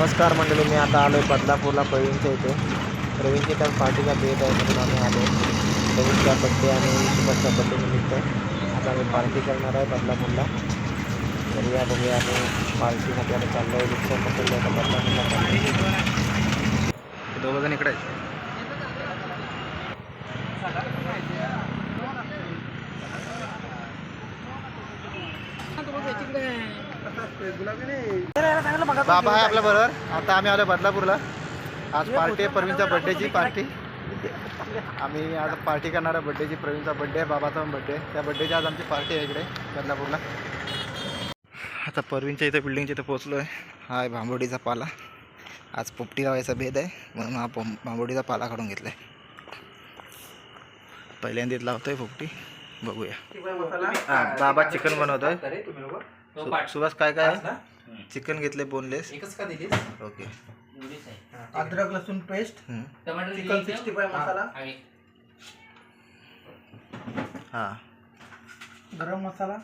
नमस्कार मंडळी मी आता आलो आहे बदलापूरला प्रवीणच्या इथे. प्रवीणची त्या पार्टीचा भेट आहे म्हणून आम्ही आलो प्रवीणच्या बड्डे आणि सुभाषचा बड्डे निमित्त. आता आम्ही पार्टी करणार आहे बदलापूरला. तर या बघूया आम्ही पार्टीसाठी आता चाललो आहे रिक्षा पकडलो आता बदलापूरला चाललो दोघं जण इकडे बाबा आहे आपल्या बरोबर. आता आम्ही आलो बदलापूरला. आज पार्टी आहे प्रवीणच्या बड्डेची पार्टी. आम्ही आज पार्टी करणार आहे बड्डेची प्रवीणचा बड्डे आहे बाबाचा पण बड्डे आहे. त्या बड्डेची आज आमची पार्टी आहे इकडे बदलापूरला. आता प्रवीणच्या इथे बिल्डिंगच्या इथे पोचलो आहे हा आहे भांबोडीचा पाला. आज पोपटी लावायचा भेद आहे म्हणून हा भांबोडीचा पाला काढून घेतला आहे पहिल्यांदाच लावतोय पोपटी. बघूया. हा बाबा चिकन बनवतोय. सुभाष काय काय आहे? चिकन घेतले बोनलेस एकच का दिलीस? ओके. अद्रक लसूण पेस्ट हम्म. टमाटर चिकन सिक्स्टी फाय मसाला. आहे. हां. गरम मसाला.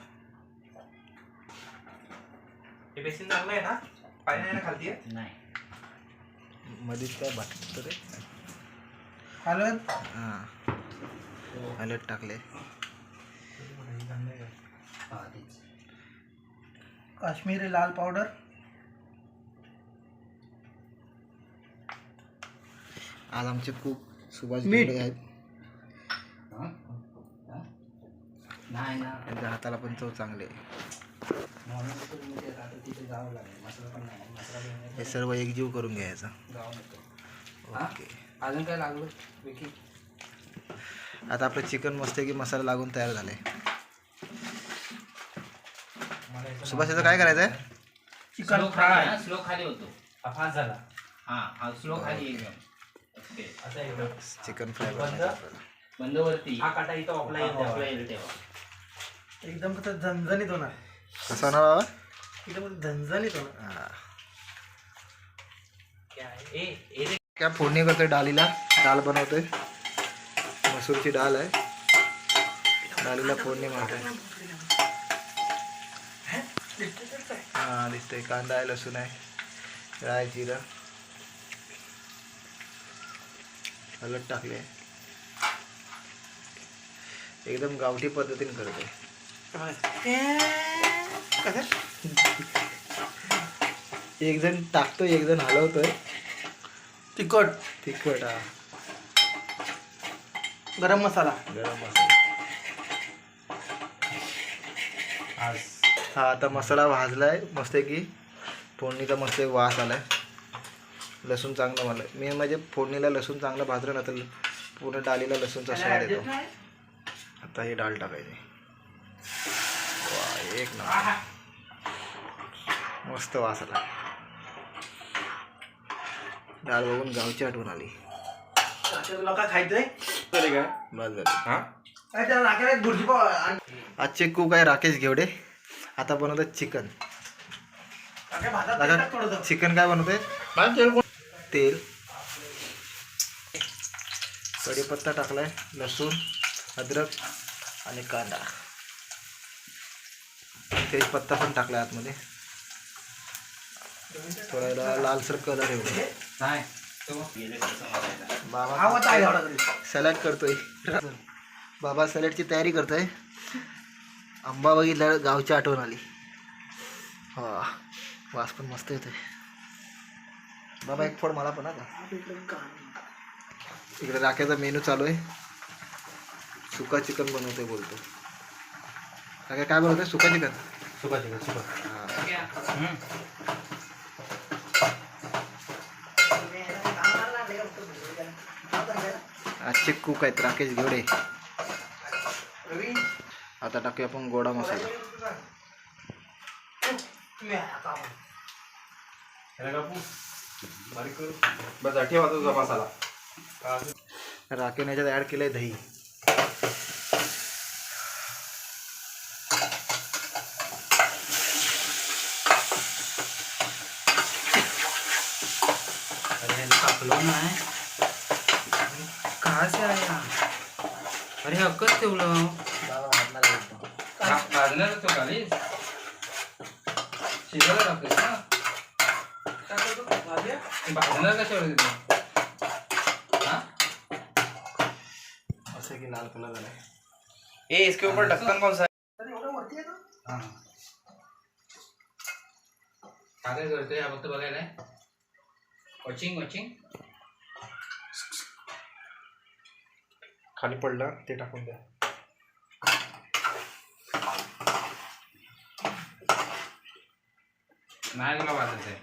हे बेसिन चांगलं आहे ना? पाणी नाही ना खालती नाही. मध्येच काय बाटलं रे? हळद. हां. हलत टाकले. काश्मीरी लाल पावडर. आज आमचे खूप सुभाष मीठ. गिरडे आहेत. नाही ना त्यांच्या हाताला पण चव चांगले आहे. म्हणून तर आता तिथे जावं लागेल मसाला पण नाही मसाला पण नाही हे सर्व एकजीव करून घ्यायचा. जावं नको हा? ओके. अजून काय लागलं विकी? आता आपलं चिकन मस्त की मसाला लागून तयार झाले. सुभाष याचं काय करायचं आहे चिकन फ्राय. स्लो खाली होतो. हा फास्ट झाला. हा हा स्लो खाली एकदम. ओके. आता एकदम चिकन फ्राय बंद. वरती. हा काटा इथं ऑफलाईन ठेवा. एकदम कसं झणझणीत होणार. कसं होणार बाबा? एकदम झणझणीत होणार. हां. क्या? ए ए रे. काय फोडणी करतोय डालीला? डाळ बनवतोय. मसूरची डाळ आहे. डालीला फोडणी मारतोय. हां दिसतंय कांदा आहे लसूण आहे राय जिरं. हलद टाकले एकदम गावठी पद्धतीने करतोय. एक जण टाकतोय एक जण हलवतोय. तिखट. तिखट हा. गरम मसाला. गरम मसाला. हा आता मसाला भाजलाय मस्त की फोडणीचा मस्त वास आलाय. लसूण चांगलं मला मी म्हणजे फोडणीला लसूण चांगलं भाजलं ना तर पूर्ण डाळीला लसूणचा स्वाद येतो. आता ही डाळ टाकायची. एक नंबर. मस्त वास आला. डाळ बघून गावची आठवण आली. काय आजचे कुक आहे राकेश घेवडे? आता बनवतात चिकन. चिकन काय बनवते? तेल कढीपत्ता टाकलाय लसूण अद्रक आणि कांदा. तेजपत्ता पण टाकलाय आतमध्ये. थोडा लालसर कलर येऊ नाही तो गेले कसं मारायला. बाबा. सॅलड करतोय. बाबा सॅलडची तयारी करतोय. आंबा बघितल्यावर गावची आठवण आली. हा वास पण मस्त येतोय. बाबा एक फोड मला पण आता इकडे राख्याचा मेनू चालू आहे. सुका चिकन बनवतोय बोलतो. राख्या काय बनवतोय? सुका चिकन? सुका चिकन सुका. हा. आजचे कुक आहेत राकेश घेवडे. आता टाकूया आपण गोडा मसाला. बस ठेवा तुझा मसाला. याच्यात ॲड केलंय दही. अरे हक्कच ठेवलं. भाजणार तो खाली शिजायला टाकतोस ना टाकतो भाज्या? भाजणार कशावर तिथे हा असं की लाल कलर झाला ए इसके ऊपर ढक्कन कौन सा आहे ना? काय करतोय हा फक्त बघायला वॉचिंग वॉचिंग खाली पडलं ते टाकून द्या नाही तुला वाजत आहे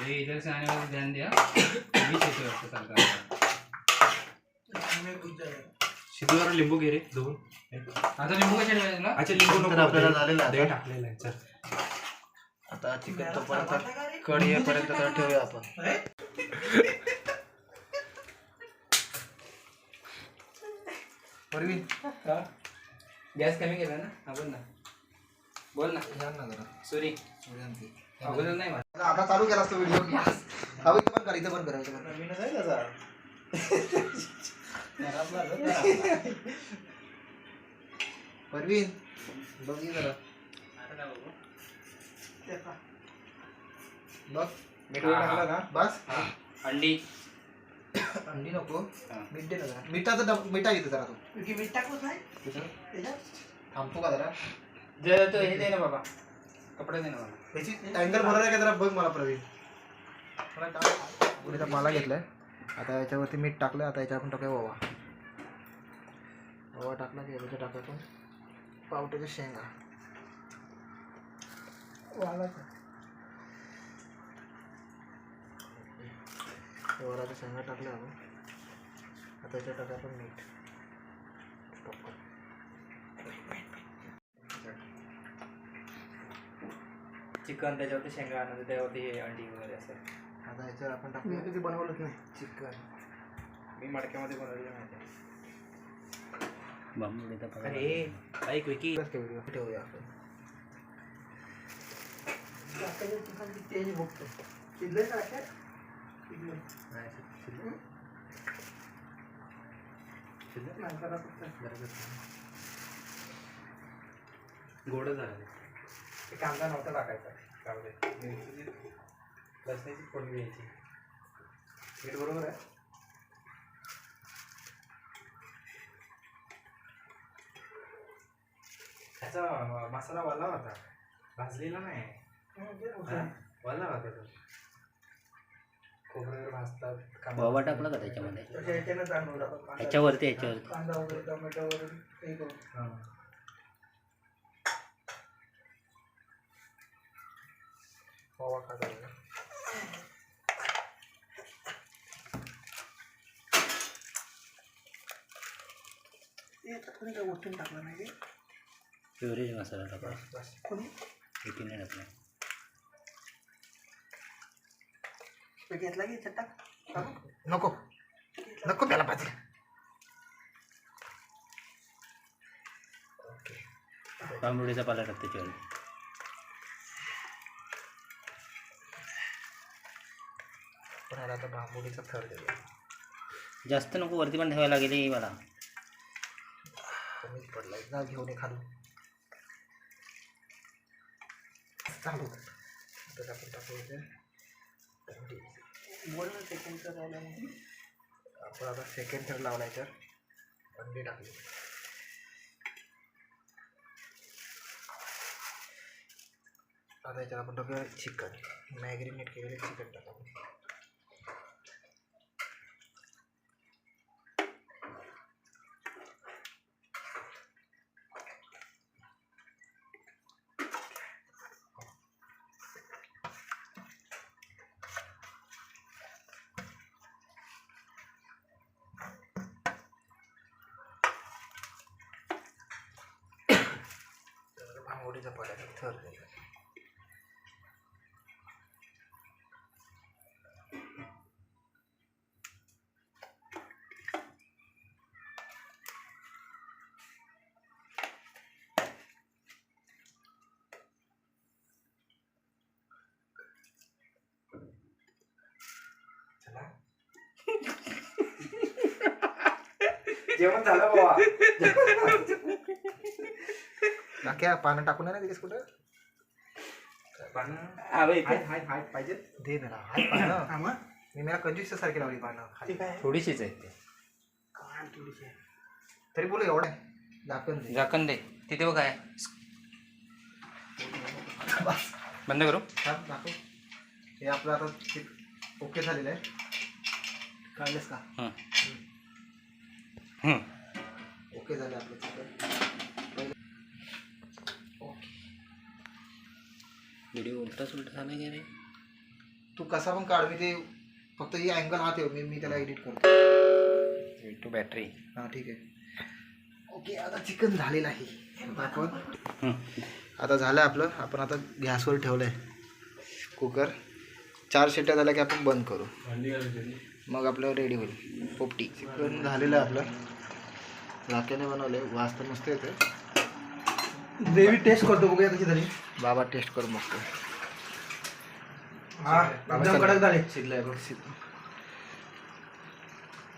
हे इधर से आने वाले ध्यान दिया बीच वाटतं चालतं. शिजूवर लिंबू घे रे दोन आता लिंबू कशा ठेवायचे तुला अच्छा लिंबू नको आपल्याला झालेलं आहे. टाकलेलं आहे चल आता चिकन मला तोपर्यंत सांगता का रे? कढी येईपर्यंत तर ठेवूया आपण? परवीन गॅस कमी केला ना? हा बोल ना. बोल ना. या ना जरा. सॉरी. अगोदर नाही माझं. आता चालू केला असतो व्हिडिओ. हा इथं पण कर इथं पण करायचं बरं. नवीनच आहे त्याचा. घरातला ग, घरातला. परवीन बघ ये जरा. बघ. मीठ वगैरे. टाकलं ना बस. हा अंडी अंडी नको. मीठ दे ना जरा. मिठाचं डब मिठा घेतो जरा तू. की मीठ टाकलंच नाही? त्याच्यात? थांबतो का जरा? जर तो हे दे ना बाबा. कपडे दे ना मला त्याची अँगल बरोबर आहे का जरा? बघ मला प्रवीण. पुढे माला घेतलाय. आता याच्यावरती मीठ टाकलं आता याच्यावर आपण टाकूया ओवा. ओवा टाकला की याच्या टाकायचं पावट्याच्या शेंगा. वालाचं. ओराच्या शेंगा टाकल्या आपण आता याच्यात टाकाय आपण मीठ. चिकन त्याच्यावरती शेंगा आणलं त्यावरती हे अंडी वगैरे असं. आता याच्यावर आपण मी टाकूया कधी बनवलंच नाही? चिकन मी मडक्यामध्ये बनवलेलं आहे. अरे ऐक विकी व्हिडिओ ठेवूया आपण. आता मी चिकन किती आहे हे बघतो शिजलंय का शिजलंय. नाही, जरा फक्त. गोड झालं ते कांदा नव्हता टाकायचा मिरचीची लसणाची फोडणी द्यायची मीठ बरोबर आहे त्याचा मसाला वाला होता भाजलेला नाही? वाला होता तो खोबरं वगैरे भाजतात कांदा ओवा भाजतात. टाकला का त्याच्यामध्ये? त्याच्या ह्याच्यानं कांदा- ह्याच्यावरती ह्याच्यावरती कांदा वगैरे टोमॅटो वगैरे हे करून. हा. ओवा आता कोणी काय गोष्टी टाकलं नाही? रे. प्युरेज मसाला टाकला. बस कोणी? एटी नाही टाकला. ते घेतला की याच्यात टाक. टाकू? नको. नको त्याला पाहिजे तांबुडीचा पाला टाक त्याच्यावरती पण याला आता बांबुडीचा थर जास्त नको वरती पण ठेवायला लागेल हे मला. कमीच पडला. एकदा घेऊन ये खालून चालू आपण टाकू इथे. बोल ना सेकंडचं राहिलं म्हणून. आपण आता सेकंड थर लावला याच्यावर अंडी टाकली. आता याच्यात आपण टाकूया चिकन. मॅग्रिनेट केलेलं चिकन टाकू तर भांगोडीचा पाण्याचा थर द्यायचा चला जेवण झालं बाबा नाक्या पानं टाकून आहे ना तिथेच कुठं? पानं? अबे हाय हाय हाय पाहिजे. दे मेरा हाय पानं. हा मग. मी मेरा कंजूस सारखी लावली पानं खाली. ठीक आहे. थोडीशीच आहे ते. काय थोडीशी आहे. तरी बोलू एवढं आहे. झाकण दे. झाकण दे. तिथे बघ काय बंद करू? थांब, दाखव. हे आपलं आता ओके झालेलं आहे. काढलेस का? हं. ओके झालं आपलं चिकन. व्हिडिओ उलटा सुलटा झाला की रे तू कसा पण काढ मी ते फक्त ही अँगल हा ठेव मी मी त्याला एडिट करतो. टू बॅटरी हां ठीक आहे. ओके आता चिकन झालेलं आहे. आपण आता झालं आपलं आपण आता गॅसवर ठेवलं आहे कुकर. चार शिट्ट्या झाल्या की आपण बंद करू. मग आपलं रेडी होईल. पोपटी. चिकन झालेलं आहे आपलं. राख्याने बनवलं. आहे वास तर मस्त येते ग्रेव्ही टेस्ट करतो. बघूया कशी झाली. बाबा टेस्ट करून बघतो हा एकदम कडक झाले. शिजलंय बघ. शिज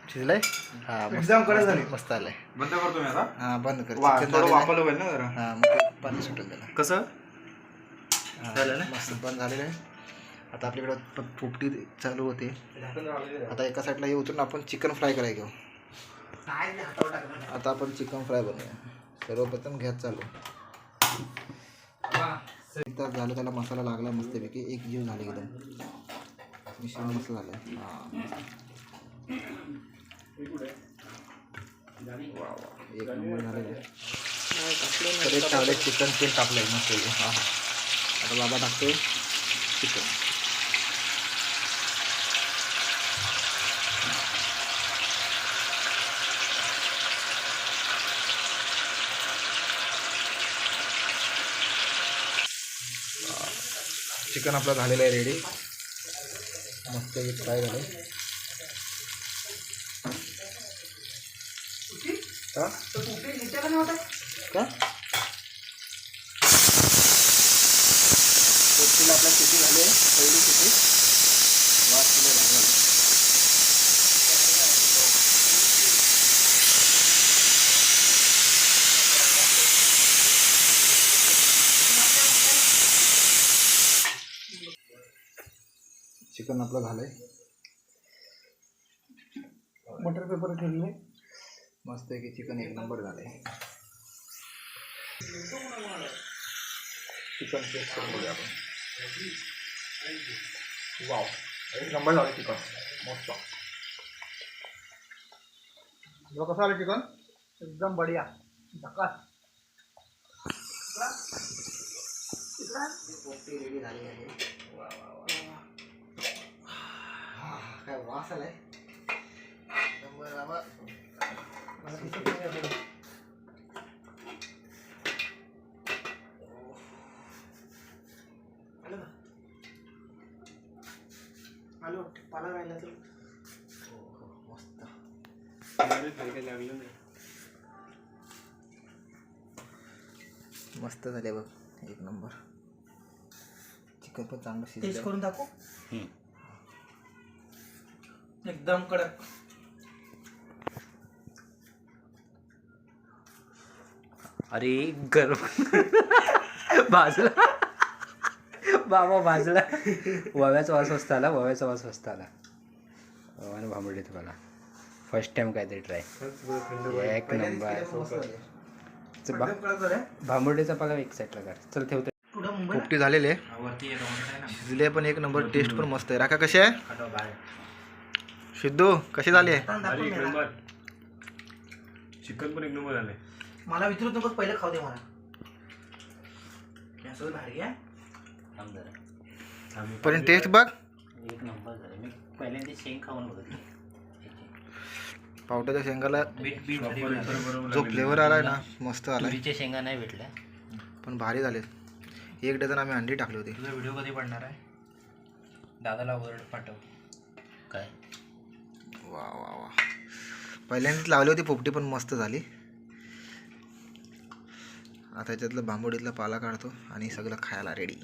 शिजलंय? हा मस्त. एकदम कडक झाले. मस्त आलंय. बंद करतो मी आता. हा बंद कर. वा- चिकन थोडं झालेलं आहे. वापरलं पाहिजे ना जरा. हा मग ते पाणी सुटेल त्याला कसं? हा, झालं ना? मस्त. बंद झालेलं आहे. आता आपल्याकडं पोपटी चालू होते. आता एका साईडला हे उतरून आपण चिकन फ्राय करायला घेऊ. टाकलं आता आपण चिकन फ्राय बनवूया. सर्वप्रथम घ्यास चालू. एक तास झालं त्याला मसाला लागला मस्तपैकी. एक जीव झाले एकदम. मिश्रण मस्त झालं एक नंबर झालेलं टाकले चिकन तेल टाकलंय मस्त हां. आता बाबा टाकतोय चिकन. चिकन आपलं झालेलं आहे रेडी मस्त फ्राय झालं. का का आपल्या शेती झाली आहे पहिली शेती वास तुला लागला चिकन आपलं झालंय. बटर पेपर ठेवले. मस्त आहे की चिकन एक नंबर झालंय. चिकन टेस्ट करून बघूया आपण. वाव एक नंबर झालं चिकन. मस्त. तुला कसं आलं चिकन? एकदम बढिया. पोपटी रेडी झाली आहे. वा वा वा काय वास आलाय? नाही. आलं. पाला राहिला तर. हो हो मस्त. मस्त झाले बघ एक नंबर. चिकन पण चांगलं टेस्ट करून दाखव. हं. एकदम कडक. अरे गरम. भाजला. बाबा भाजला. वव्याचा वास मस्त आला वव्याचा वास मस्त आला. वव्याने भांबडले तुम्हाला. फर्स्ट टाइम काहीतरी ट्राय एक नंबर. भांबर्डीचा पाला एक साईडला काढ चल ठेवतो पोपटी झालेले शिजले पण एक नंबर टेस्ट पण मस्त आहे. राखा कशी आहे? सिद्धू कशी झाली. चिकन पण एक नंबर झालंय मला विचारू नको पहिलं खाऊ दे मला. असं भारी आहे. थांब जरा. पण टेस्ट बघ. एक नंबर झालं मी पहिल्यांदा शेंग खाऊन बघितली पावट्याच्या शेंगाला बीट बीट झाली जो फ्लेवर आलाय ना मस्त आलाय. तुरीच्या शेंगा नाही भेटल्या. पण भारी झाले एक डझन आम्ही अंडी टाकली होती. तुझा व्हिडिओ कधी पडणार आहे? दादाला वर्ड पाठव. काय? वा वा वा. पहिल्यांदाच लावली होती पोपटी पण मस्त झाली. आता याच्यातलं बांबोडीतला पाला काढतो आणि सगळं खायला रेडी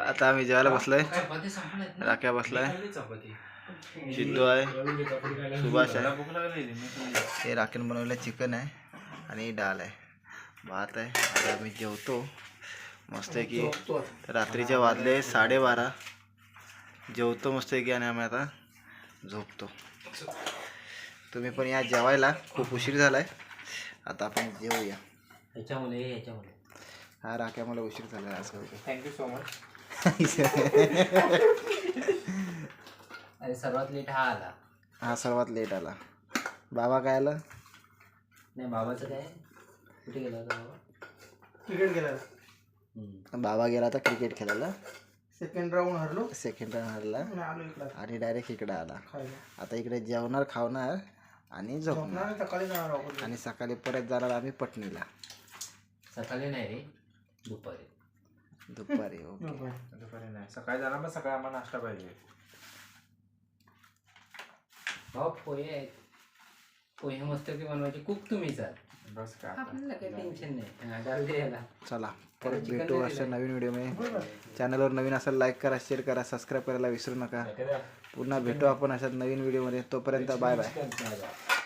आता आम्ही जेवायला बसलोय. राख्या बसलाय. चपाती सिद्धू आहे. सुभाष आहे. हे राखेन बनवलेलं चिकन आहे आणि डाळ आहे. भात आहे. आता आम्ही जेवतो. मस्त आहे की रात्रीचे वाजले साडेबारा. जेवतो मस्त आहे की आणि आम्ही आता झोपतो. तुम्ही पण या जेवायला. खूप उशीर झालाय. आता आपण जेवूया. ह्याच्यामुळे ह्याच्यामुळे हा राख्या मला उशीर झाला असं होतं थँक्यू सो मच अरे सर्वात लेट हा आला. हा सर्वात लेट आला. बाबा काय आलं? नाही बाबाचं काय? कुठे गेला होता बाबा? क्रिकेट गेला. बाबा गेला आता क्रिकेट खेळायला. सेकंड राऊंड हरलो. सेकंड राऊंड हरला. आणि आलो इकडं. आणि डायरेक्ट इकडे आला. खायला. आता इकडे जेवणार खावणार आणि झोपणार. सकाळी जाणार आहोत. आणि सकाळी परत जाणार आम्ही पटणीला सकाळी नाही रे दुपारी. दुपारी हो दुपारी. नाही. सकाळी जाणार पण सकाळी आम्हाला नाश्ता पाहिजे. भाऊ पोहे आहेत. पोहे मस्त की बनवायचे. कुक तुम्हीच आहात बस काय आता. आपल्याला काही टेन्शन नाही. हा, डाल दे याला. चला परत भेटू अशा. नवीन व्हिडिओमध्ये चॅनलवर नवीन असेल लाईक करा शेअर करा सबस्क्राईब करायला विसरू नका. पुन्हा भेटू आपण अशाच नवीन व्हिडिओमध्ये तोपर्यंत बाय बाय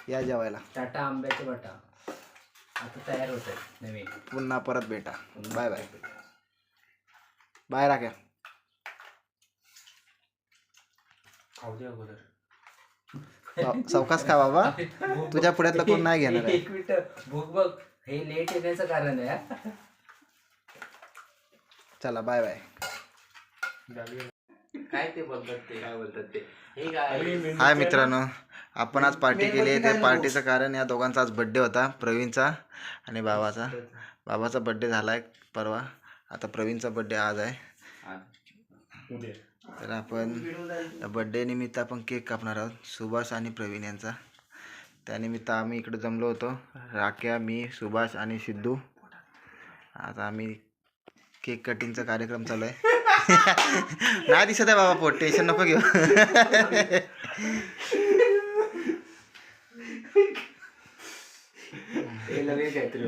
या जेवायला. टाटा आंब्याचे बटा. आता तयार होत नवीन. पुन्हा परत भेटा. बाय बाय बाय राख्या खाऊ दे अगोदर. सावकाश खा बाबा. तुझ्या पुढ्यातलं कोण नाही घेणार आहे. एक मिनिट भूक बघ. हे लेट येण्याचं कारण आहे हा. चला बाय बाय काय ते बोलतात ते? काय बोलतात ते? हे काय? हाय मित्रांनो. आपण आज पार्टी केली आहे. ते पार्टीचं कारण या दोघांचा आज बड्डे होता प्रवीणचा आणि बाबाचा. बाबाचा बड्डे झाला आहे परवा. आता प्रवीणचा बड्डे आज आहे. तर आपण बड्डे निमित्त आपण केक कापणार आहोत. सुभाष आणि प्रवीण यांचा. त्यानिमित्त आम्ही इकडे जमलो होतो. राख्या मी सुभाष आणि सिद्धू. आता आम्ही केक कटिंगचा कार्यक्रम चालू आहे. नाही दिसत आहे बाबा पोट. टेन्शन नको घेऊ. हे काहीतरी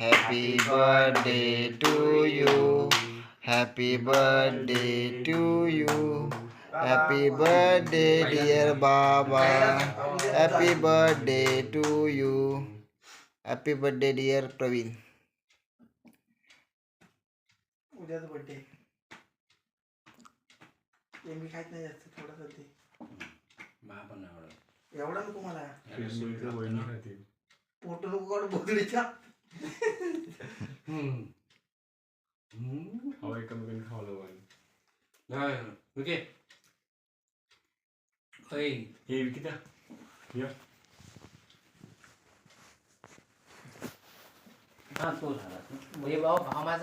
happy birthday to you happy birthday to you happy birthday dear बाबा happy birthday to you happy birthday dear Praveen उद्याच बड्डे ते मी खात नाही जास्त थोडंसं ते. एवढा. नको मला. फोटो नको काढू बोधडीच्या हम्म. हम्म. नाही, ओके ओय. हा तो झाला हे भाऊ भाव माझा